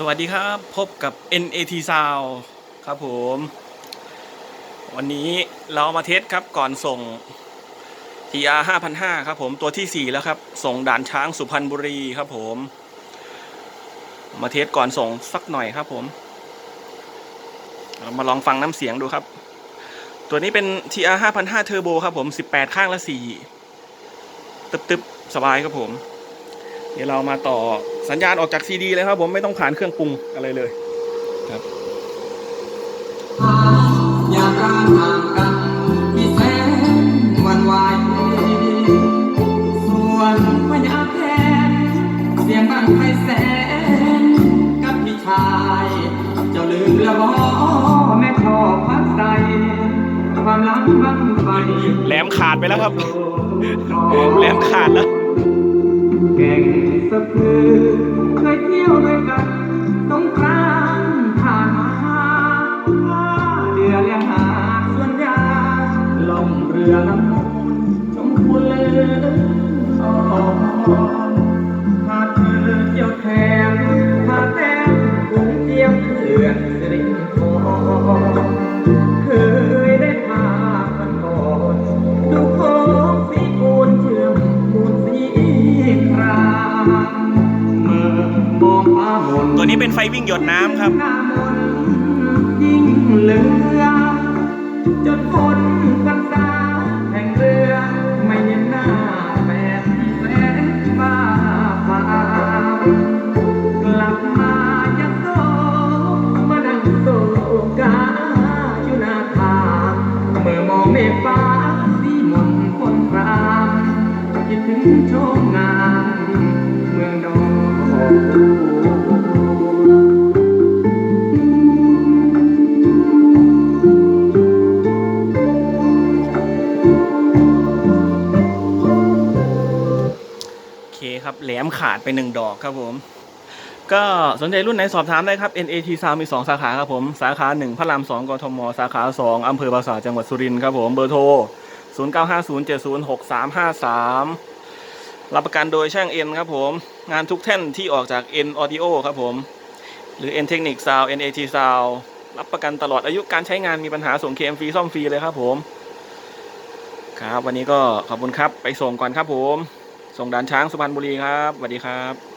สวัสดีครับ พบกับ NAT Sound ครับผม วันนี้เรามาเทสครับก่อนส่ง TR 5,500 ครับผมตัวที่ 4 แล้วครับ ส่งด่านช้างสุพรรณบุรีครับผม มาเทสก่อนส่งสักหน่อยครับผมเรามาลองฟังน้ำเสียงดูครับ ตัวนี้เป็น TR 5,500 Turbo ครับผม 18 ข้างละ 4 ตึบๆ สบายครับผม เดี๋ยวเรามาต่อ สัญญาณออกจากซีดีเลยครับผมไม่ต้องผ่านเครื่องปรุงอะไรเลยครับอยากร่างห่างกันมีแสนหวันไหวส่วนพญาแทนเสียงบังไฟแสนกับพี่ชายเจ้าลืมละบอแม่ชอบพักใสความรักบังไฟแหลมขาดไปแล้วครับแหลมขาดแล้วแก่งสะพื โค้งสีปูนเชื่อมปูนสีครามเมื่อมองฟ้ามนตัวนี้เป็นไฟวิ่งหยดน้ำครับหน้ามนยิ่งเหลือจนพ้ คนรามคิดถึงโชมงามเมืองดอก ครับ แหลมขาดไปหนึ่งดอกครับผม ก็สนใจรุ่นไหนสอบถามได้ครับ NAT Sound มี 2 สาขาครับผม สาขา 1 พระราม 2กทม สาขา 2 อำเภอปราสาทจังหวัดสุรินทร์ครับผม เบอร์โทร 0950706353 รับประกันโดยช่างเอ็นครับผม งานทุกแท่นที่ออกจาก N Audio ครับผม หรือ N Technic Sound NAT Sound รับประกันตลอดอายุการใช้งานมีปัญหาส่งเคมฟรีซ่อมฟรีเลยครับผม ครับ วันนี้ก็ขอบคุณครับไปส่งก่อนครับผม ส่งด่านช้างสุพรรณบุรีครับสวัสดีครับ